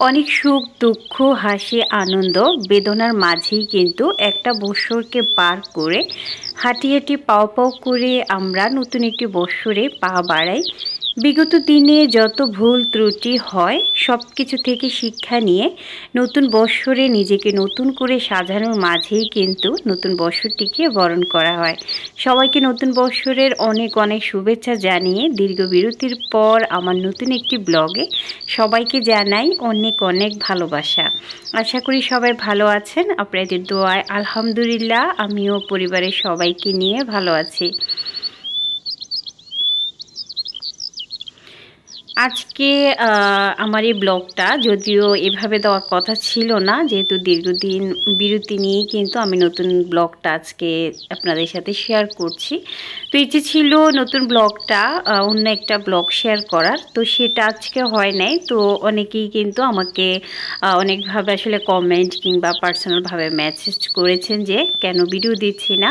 অনেক সুখ, দুঃখ, হাসি, আনন্দ বেদনার মাঝেই কিন্তু একটা বৎসরকে পার করে হাঁটি হাঁটি পাও পাও করে আমরা নতুন একটি বৎসরে পা বাড়াই। বিগত দিনে যত ভুল ত্রুটি হয় সব কিছু থেকে শিক্ষা নিয়ে নতুন বৎসরে নিজেকে নতুন করে সাজানোর মাঝেই কিন্তু নতুন বৎসরটিকে বরণ করা হয়। সবাইকে নতুন বৎসরের অনেক অনেক শুভেচ্ছা জানিয়ে দীর্ঘ বিরতির পর আমার নতুন একটি ব্লগে সবাইকে জানাই অনেক অনেক ভালোবাসা। আশা করি সবাই ভালো আছেন। আপনাদের দোয়ায় আলহামদুলিল্লাহ, আমিও পরিবারের সবাইকে নিয়ে ভালো আছি। আজকে আমার এই ব্লগটা যদিও এভাবে দেওয়ার কথা ছিল না, যেহেতু দীর্ঘদিন বিরতি নিয়েই কিন্তু আমি নতুন ব্লগটা আজকে আপনাদের সাথে শেয়ার করছি। তো ইচ্ছে ছিল নতুন ব্লগটা অন্য একটা ব্লগ শেয়ার করার, তো সেটা আজকে হয় নাই। তো অনেকেই কিন্তু আমাকে অনেকভাবে আসলে কমেন্ট কিংবা পার্সোনালভাবে মেসেজ করেছেন যে, কেন ভিডিও দিচ্ছি না?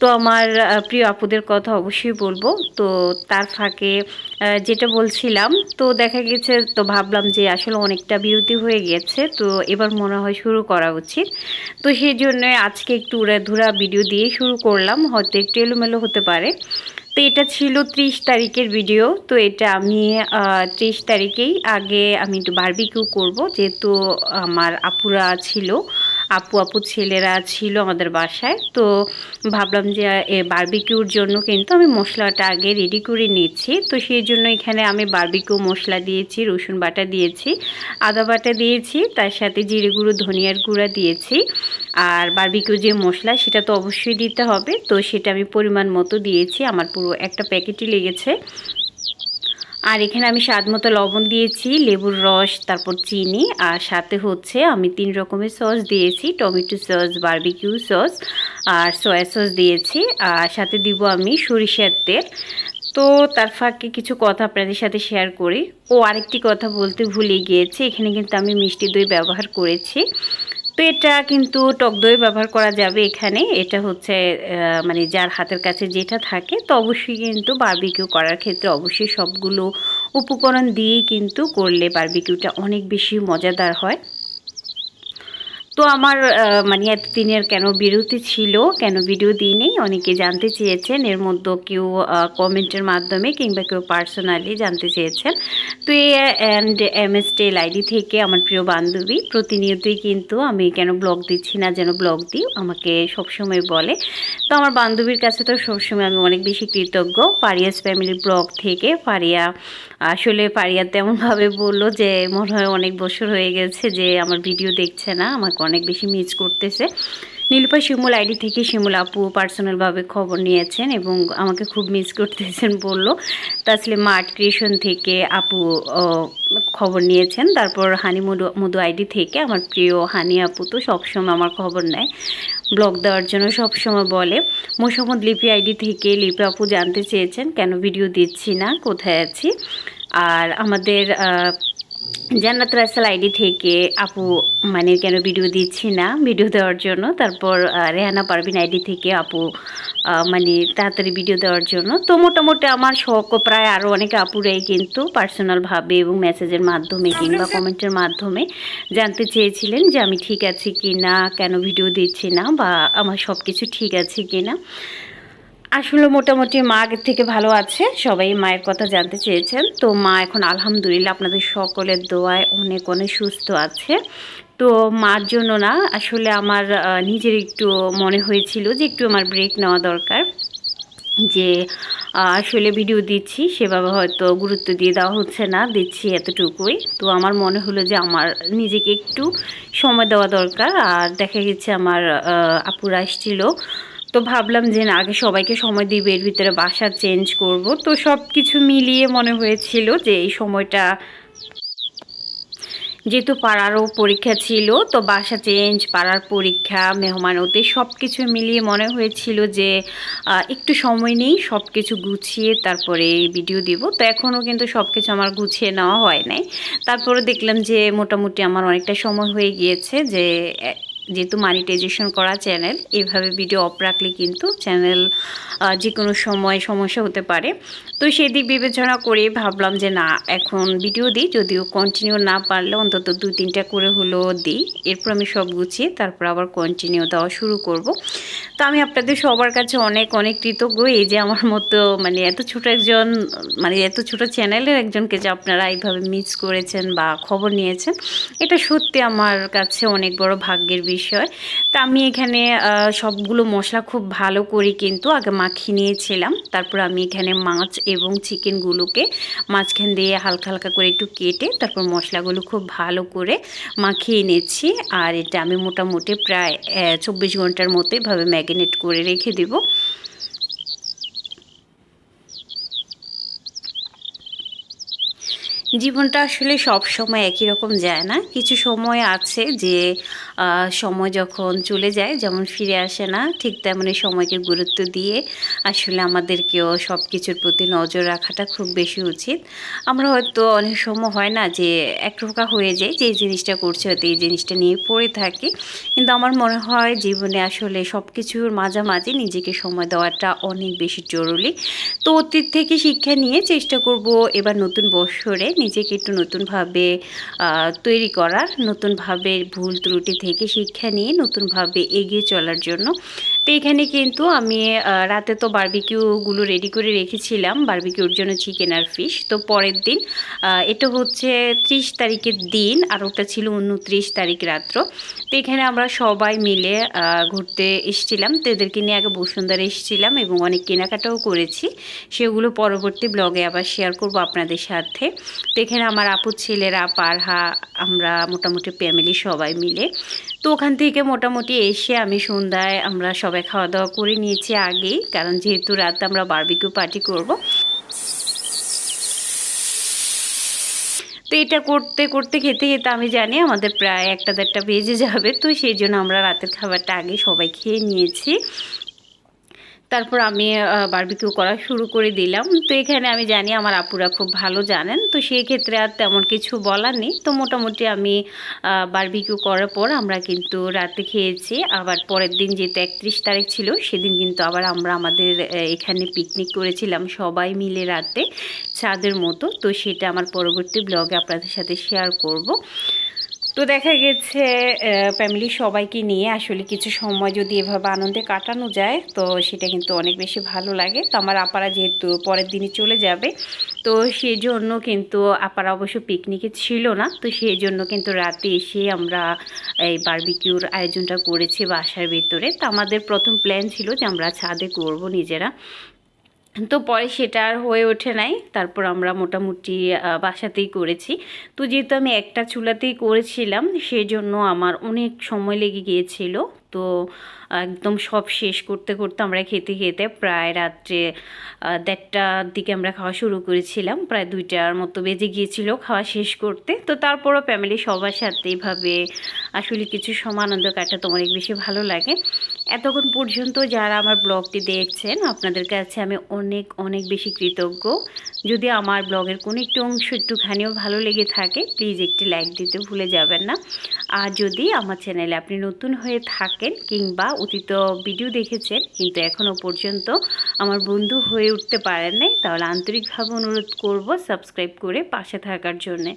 তো আমার প্রিয় আপুদের কথা অবশ্যই বলব। তো তার ফাঁকে যেটা বলছিলাম, তো দেখা গেছে, তো ভাবলাম যে আসলে অনেকটা বিরতি হয়ে গেছে, তো এবার মনে হয় শুরু করা উচিত। তো সেই জন্য আজকে একটু উড়াধুরা ভিডিও দিয়ে শুরু করলাম, হয়তো একটু এলোমেলো হতে পারে। তো এটা ছিল ত্রিশ তারিখের ভিডিও তো এটা আমি ত্রিশ তারিখেই আগে আমি একটু বারবিকিউ করব, যেহেতু আমার আপুরা ছিল। আপু আপু ছেলেরা ছিল আমাদের বাসায়। তো ভাবলাম যে বারবিকিউর জন্য কিন্তু আমি মশলাটা আগে রেডি করে নিচ্ছি। তো সেই জন্য এখানে আমি বার্বিকিউ মশলা দিয়েছি, রসুন বাটা দিয়েছি, আদা বাটা দিয়েছি, তার সাথে জিরে গুঁড়ো, ধনিয়ার গুঁড়া দিয়েছি। আর বারবিকিউ যে মশলা, সেটা তো অবশ্যই দিতে হবে। তো সেটা আমি পরিমাণ মতো দিয়েছি। আমার পুরো একটা প্যাকেটই লেগেছে। আর এখানে আমি স্বাদ মতো লবণ দিয়েছি, লেবুর রস, তারপর চিনি, আর সাথে হচ্ছে আমি তিন রকমের সস দিয়েছি, টমেটো সস, বার্বিকিউ সস, আর সয়া সস দিয়েছি, আর সাথে দিব আমি সরিষার তেল। তো তার ফাঁকে কিছু কথা আপনাদের সাথে শেয়ার করি। ও আরেকটি কথা বলতে ভুলে গিয়েছি, এখানে কিন্তু আমি মিষ্টি দই ব্যবহার করেছি। তো এটা কিন্তু টক দই ব্যবহার করা যাবে এখানে। এটা হচ্ছে মানে যার হাতের কাছে যেটা থাকে, তো অবশ্যই কিন্তু বার্বিকিউ করার ক্ষেত্রে অবশ্যই সবগুলো উপকরণ দিয়েই কিন্তু করলে বার্বিকিউটা অনেক বেশি মজাদার হয়। তো আমার মানে এতদিনের কেন বিরতি ছিল, কেন ভিডিও দিইনি, অনেকে জানতে চেয়েছেন, এর মধ্যে কেউ কমেন্টের মাধ্যমে কিংবা কেউ পার্সোনালি জানতে চেয়েছেন। তো A and M S tel ID থেকে আমার প্রিয় বান্ধবী, প্রতিনিয়তই কিন্তু আমি কেন ব্লগ দিচ্ছি না, যেন ব্লগ দিই, আমাকে সবসময় বলে। তো আমার বান্ধবীর কাছে তো সবসময় আমি অনেক বেশি কৃতজ্ঞ। পারিয়াস ফ্যামিলি ব্লগ থেকে পারিয়া, আসলে পারিয়া তেমনভাবে বলল যে, মনে হয় অনেক বছর হয়ে গেছে যে আমার ভিডিও দেখছে না, আমাকে অনেক বেশি মিস করতেছে। নীলপা শিমুল আইডি থেকে শিমুল আপু পার্সোনালভাবে খবর নিয়েছেন এবং আমাকে খুব মিস করতেছেন বলল। তাসলিম আর্ট ক্রিয়েশন থেকে আপু খবর নিয়েছেন। তারপর হানি মধু মধু আইডি থেকে আমার প্রিয় হানি আপু তো সবসময় আমার খবর নেয়। ব্লগ দেওয়ার জন্য সবসময় বলে। মোসাম্মদ লিপি আইডি থেকে লিপি আপু জানতে চেয়েছেন, কেন ভিডিও দিচ্ছি না, কোথায় আছি? আর আমাদের জান্নাত রাসাল আইডি থেকে আপু মানে কেন ভিডিও দিচ্ছি না? ভিডিও দেওয়ার জন্য। তারপর রেহানা পারবিন আইডি থেকে আপু মানে তাড়াতাড়ি ভিডিও দেওয়ার জন্য। তো মোটামুটি আমার শখ প্রায় আরও অনেক আপুরাই কিন্তু পার্সোনালভাবে এবং মেসেজের মাধ্যমে কিংবা কমেন্টের মাধ্যমে জানতে চেয়েছিলেন যে আমি ঠিক আছি কি না কেন ভিডিও দিচ্ছি না বা আমার সব কিছু ঠিক আছে কি না আসলে মোটামুটি মা আগের থেকে ভালো আছে, সবাই মায়ের কথা জানতে চেয়েছেন। তো মা এখন আলহামদুলিল্লাহ আপনাদের সকলের দোয়ায় অনেক অনেক সুস্থ আছে। তো মার জন্য না, আসলে আমার নিজের একটু মনে হয়েছিল যে একটু আমার ব্রেক নেওয়া দরকার। যে আসলে ভিডিও দিচ্ছি, সেভাবে হয়তো গুরুত্ব দিয়ে দেওয়া হচ্ছে না, দিচ্ছি এতটুকুই। তো আমার মনে হলো যে আমার নিজেকে একটু সময় দেওয়া দরকার। আর দেখা গেছে আমার আপুরা আসছিল। তো ভাবলাম যে না, আগে সবাইকে সময় দিয়ে এর ভিতরে বাসা চেঞ্জ করব। তো সব কিছু মিলিয়ে মনে হয়েছিল যে এই সময়টা যেহেতু পাড়ারও পরীক্ষা ছিল, তো বাসা চেঞ্জ পাড়ার পরীক্ষা মেহমানতে সব কিছু মিলিয়ে মনে হয়েছিল যে একটু সময় নেই সব কিছু গুছিয়ে তারপরে ভিডিও দিব। তো এখনও কিন্তু সব কিছু আমার গুছিয়ে নেওয়া হয় নাই। তারপরে দেখলাম যে মোটামুটি আমার অনেকটা সময় হয়ে গিয়েছে যে যেহেতু মানিটাইজেশন করা চ্যানেল এভাবে ভিডিও অফ রাখলে কিন্তু চ্যানেল যে কোনো সময় সমস্যা হতে পারে। তো সেই দিক বিবেচনা করে ভাবলাম যে না, এখন ভিডিও দিই, যদিও কন্টিনিউ না পারলে অন্তত দুই তিনটা করে হলেও দিই। এরপর আমি সব গুছিয়ে তারপর আবার কন্টিনিউ দেওয়া শুরু করব। তো আমি আপনাদের সবার কাছে অনেক অনেক কৃতজ্ঞ। এই যে আমার মতো মানে এত ছোট একজন মানে এত ছোট চ্যানেলের একজনকে যে আপনারা এইভাবে মিস করেছেন বা খবর নিয়েছেন, এটা সত্যি আমার কাছে অনেক বড় ভাগ্যের বিষয়। তা আমি এখানে সবগুলো মশলা খুব ভালো করে কিন্তু আগে মাখিয়ে নিয়েছিলাম। তারপর আমি এখানে মাছ এবং চিকেনগুলোকে মাঝখান দিয়ে হালকা হালকা করে একটু কেটে তারপর মশলাগুলো খুব ভালো করে মাখিয়ে নিয়েছি আর এটা আমি মোটামুটি প্রায় চব্বিশ ঘণ্টার মতো এভাবে ম্যাগনেট করে রেখে দেবো। জীবনটা আসলে সব সময় একই রকম যায় না। কিছু সময় আছে যে সময় যখন চলে যায়, যেমন ফিরে আসে না, ঠিক তেমনি সময়কে গুরুত্ব দিয়ে আসলে আমাদেরকেও সব কিছুর প্রতি নজর রাখাটা খুব বেশি উচিত। আমরা হয়তো অনেক সময় হয় না যে, এক একরোকা হয়ে যায় যে জিনিসটা করছে হয়তো এই জিনিসটা নিয়ে পড়ে থাকি। কিন্তু আমার মনে হয় জীবনে আসলে সব কিছুর মাঝামাঝি নিজেকে সময় দেওয়াটা অনেক বেশি জরুরি। তো অতীত থেকে শিক্ষা নিয়ে চেষ্টা করব এবার নতুন বৎসরে নিজেকে একটু নতুনভাবে তৈরি করার, নতুনভাবে ভুল ত্রুটি থেকে শিক্ষা নিয়ে নতুনভাবে এগিয়ে চলার জন্য তো এখানে কিন্তু আমি রাতে তো বার্বিকিউগুলো রেডি করে রেখেছিলাম, বার্বিকিউর জন্য চিকেন আর ফিশ তো পরের দিন এটা হচ্ছে ত্রিশ তারিখের দিন, আর ওটা ছিল উনত্রিশ তারিখ রাত্র। তো এখানে আমরা সবাই মিলে ঘুরতে এসেছিলাম। তো এদেরকে নিয়ে আগে বসুন্ধরা এসেছিলাম এবং অনেক কেনাকাটাও করেছি। সেগুলো পরবর্তী ব্লগে আবার শেয়ার করব আপনাদের সাথে। তো এখানে আমার আপুর ছেলেরা, পারহা, আমরা মোটামুটি ফ্যামিলি সবাই মিলে। তো ওখান থেকে মোটামুটি এসে আমি সন্ধ্যায় আমরা সবাই খাওয়া দাওয়া করে নিয়েছি আগেই, কারণ যেহেতু রাত আমরা বার্বিকিউ পার্টি করব। তো এটা করতে করতে, খেতে খেতে আমি জানি আমাদের প্রায় একটা দেড়টা বেজে যাবে, তো সেই জন্য আমরা রাতের খাবারটা আগে সবাই খেয়ে নিয়েছি। তারপর আমি বারবিকিউ করা শুরু করে দিলাম। তো এখানে আমি জানি আমার আপুরা খুব ভালো জানেন। তো সেই ক্ষেত্রে আর তেমন কিছু বলার নেই। তো মোটামুটি আমি বারবিকিউ করার পর আমরা কিন্তু রাতে খেয়েছি। আবার পরের দিন যেহেতু একত্রিশ তারিখ ছিল, সেদিন কিন্তু আবার আমরা আমাদের এখানে পিকনিক করেছিলাম সবাই মিলে রাতে চাঁদের মতো। তো সেটা আমার পরবর্তী ব্লগে আপনাদের সাথে শেয়ার করব। তো দেখা গেছে ফ্যামিলির সবাইকে নিয়ে আসলে কিছু সময় যদি এভাবে আনন্দে কাটানো যায়, তো সেটা কিন্তু অনেক বেশি ভালো লাগে। তো আমার আপারা যেহেতু পরের দিনই চলে যাবে, তো সেই জন্য কিন্তু আপারা অবশ্য পিকনিকে ছিল না। তো সেই জন্য কিন্তু রাতে এসে আমরা এই বার্বিকিউর আয়োজনটা করেছি বাসার ভিতরে। তো আমাদের প্রথম প্ল্যান ছিল যে আমরা ছাদে করব নিজেরা। তো পরে সেটা আর হয়ে ওঠে নাই। তারপর আমরা মোটামুটি বাসাতেই করেছি। তো যেহেতু আমি একটা চুলাতেই করেছিলাম, সেজন্য আমার অনেক সময় লেগে গিয়েছিল। তো একদম সব শেষ করতে করতে আমরা খেতে খেতে প্রায় রাত্রে দেড়টার দিকে আমরা খাওয়া শুরু করেছিলাম। প্রায় দুইটার মতো বেজে গিয়েছিল খাওয়া শেষ করতে। তো তারপরও ফ্যামিলি সবার সাথে এইভাবে আসলে কিছু সমানন্দ কাটাতে অনেক বেশি ভালো লাগে। এতক্ষণ পর্যন্ত যারা আমার ব্লগটি দেখছেন, আপনাদের কাছে আমি অনেক অনেক বেশি কৃতজ্ঞ। যদি আমার ব্লগের কোনো একটু অংশ একটুখানিও ভালো লেগে থাকে প্লিজ একটি লাইক দিতে ভুলে যাবেন না। আর যদি আমার চ্যানেলে আপনি নতুন হয়ে থাকেন কিংবা অতীত ভিডিও দেখেছেন, কিন্তু এখনও পর্যন্ত আমার বন্ধু হয়ে উঠতে পারেন নাই, তাহলে আন্তরিকভাবে অনুরোধ করব সাবস্ক্রাইব করে পাশে থাকার জন্যে।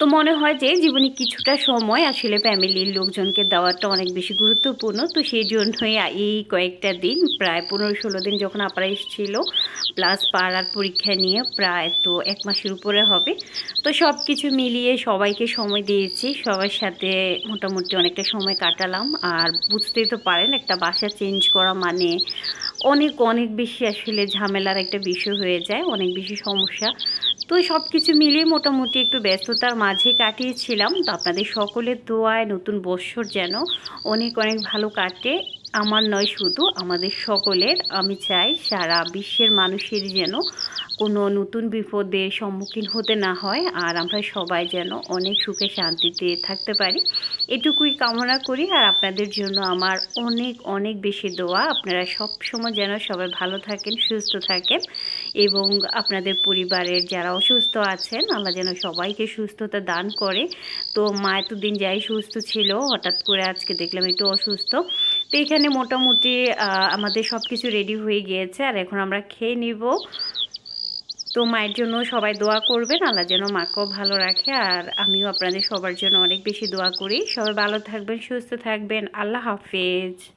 তো মনে হয় যে জীবনে কিছুটা সময় আসলে ফ্যামিলির লোকজনকে দেওয়াটা অনেক বেশি গুরুত্বপূর্ণ। তো সেই জন্যই এই কয়েকটা দিন, প্রায় পনেরো ষোলো দিন যখন আপনারা এসেছিল প্লাস পাড়ার পরীক্ষা নিয়ে প্রায় তো এক মাসের উপরে হবে। তো সব কিছু মিলিয়ে সবাইকে সময় দিয়েছি, সবার সাথে মোটামুটি অনেকটা সময় কাটালাম। আর বুঝতেই তো পারেন, একটা বাসা চেঞ্জ করা মানে অনেক অনেক বেশি আসলে ঝামেলার একটা বিষয় হয়ে যায়, অনেক বেশি সমস্যা। তো সব কিছু মিলে মোটামুটি একটু ব্যস্ততার মাঝে কাটিয়েছিলাম। তো আপনাদের সকলের দোয়ায় নতুন বৎসর যেন অনেক অনেক ভালো কাটে। আমার নয় শুধু, আমাদের সকলের। আমি চাই সারা বিশ্বের মানুষের যেন কোনো নতুন বিপদের সম্মুখীন হতে না হয় আর আমরা সবাই যেন অনেক সুখে শান্তিতে থাকতে পারি। এটুকুই কামনা করি আর আপনাদের জন্য আমার অনেক অনেক বেশি দোয়া। আপনারা সব সময় যেন সবাই ভালো থাকেন, সুস্থ থাকেন এবং আপনাদের পরিবারের যারা অসুস্থ আছেন, আল্লাহ যেন সবাইকে সুস্থতা দান করে। তো মা এতদিন যাই সুস্থ ছিল, হঠাৎ করে আজকে দেখলাম একটু অসুস্থ। তো এখানে মোটামুটি আমাদের সব কিছু রেডি হয়ে গিয়েছে আর এখন আমরা খেয়ে নিব। তো মায়ের জন্য সবাই দোয়া করবেন, আল্লাহ যেন মাকেও ভালো রাখে, আর আমিও আপনাদের সবার জন্য অনেক বেশি দোয়া করি। সবাই ভালো থাকবেন, সুস্থ থাকবেন, আল্লাহ হাফেজ।